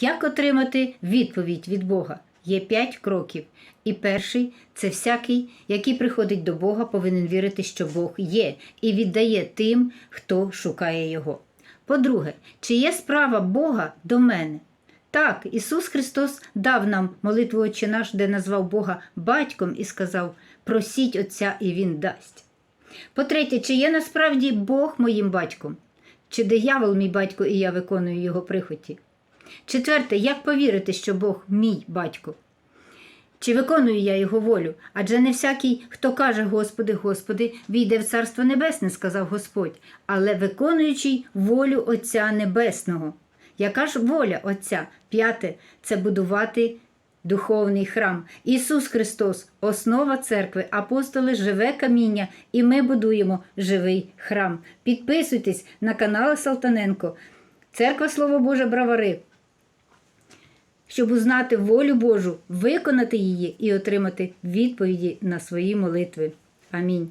Як отримати відповідь від Бога? Є п'ять кроків. І перший це всякий, який приходить до Бога, повинен вірити, що Бог є, і віддає тим, хто шукає Його. По-друге, чи є справа Бога до мене? Так, Ісус Христос дав нам молитву Отче наш, де назвав Бога батьком і сказав: просіть Отця, і Він дасть. По-третє, чи є насправді Бог моїм батьком? Чи диявол мій батько і я виконую його прихоті? Четверте, як повірити, що Бог мій батько? Чи виконую я його волю? Адже не всякий, хто каже Господи, Господи, війде в Царство Небесне, сказав Господь, але виконуючий волю Отця Небесного. Яка ж воля Отця? П'яте це будувати духовний храм. Ісус Христос, основа церкви, апостоли, живе каміння, і ми будуємо живий храм. Підписуйтесь на канал Салтаненко, Церква Слово Боже Бравари щоб узнати волю Божу, виконати її і отримати відповіді на свої молитви. Амінь.